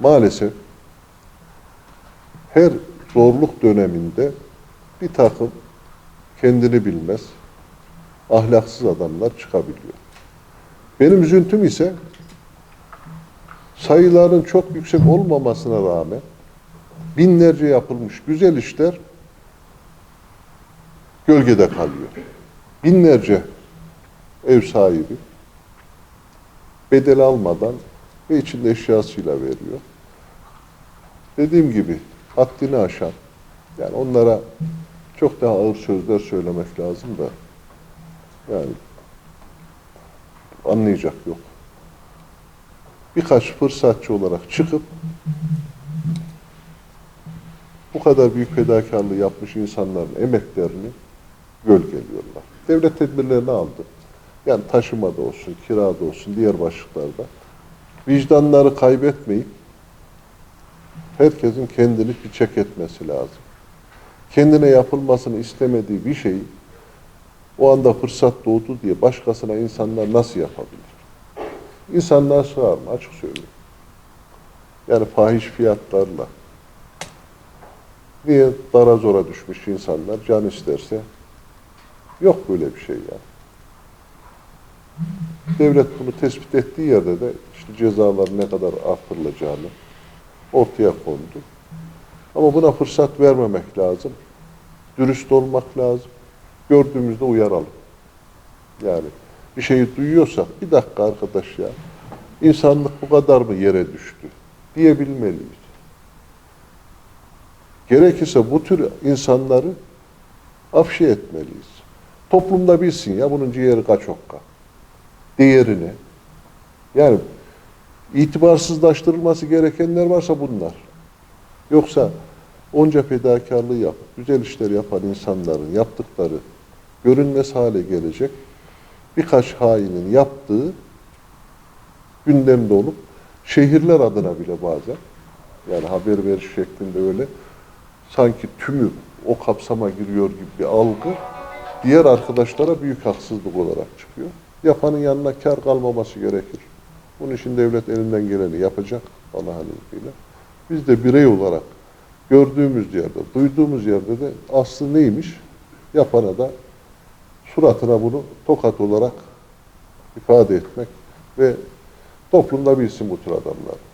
maalesef her zorluk döneminde bir takım kendini bilmez, ahlaksız adamlar çıkabiliyor. Benim üzüntüm ise sayıların çok yüksek olmamasına rağmen binlerce yapılmış güzel işler gölgede kalıyor. Binlerce ev sahibi bedel almadan ve içinde eşyasıyla veriyor. Dediğim gibi haddini aşan, yani onlara çok daha ağır sözler söylemek lazım da yani anlayacak yok. Birkaç fırsatçı olarak çıkıp bu kadar büyük fedakarlığı yapmış insanların emeklerini gölgeliyorlar. Devlet tedbirlerini aldı. Yani taşımada olsun, kirada olsun, diğer başlıklarda. Vicdanları kaybetmeyip herkesin kendini bir çek etmesi lazım. Kendine yapılmasını istemediği bir şeyi o anda fırsat doğdu diye başkasına insanlar nasıl yapabilir? İnsanlar sığar mı? Açık söyleyeyim. Yani fahiş fiyatlarla. Niye dara zora düşmüş insanlar can isterse yok böyle bir şey yani. Devlet bunu tespit ettiği yerde de işte cezalar ne kadar artırılacağını ortaya kondu. Ama buna fırsat vermemek lazım. Dürüst olmak lazım. Gördüğümüzde uyaralım. Yani bir şeyi duyuyorsak bir dakika arkadaş ya insanlık bu kadar mı yere düştü diyebilmeliyiz. Gerekirse bu tür insanları afşe etmeliyiz. Toplumda bilsin ya bunun ciğeri kaç okka. Değerini. Yani itibarsızlaştırılması gerekenler varsa bunlar. Yoksa onca fedakarlığı yapıp güzel işler yapan insanların yaptıkları görünmez hale gelecek birkaç hainin yaptığı gündemde olup şehirler adına bile bazen yani haber veriş şeklinde öyle sanki tümü o kapsama giriyor gibi bir algı diğer arkadaşlara büyük haksızlık olarak çıkıyor. Yapanın yanına kar kalmaması gerekir. Bunun için devlet elinden geleni yapacak Allah'ın izniyle. Biz de birey olarak gördüğümüz yerde, duyduğumuz yerde de aslı neymiş yapana da suratına bunu tokat olarak ifade etmek ve toplumda bilsin bu tür adamlar.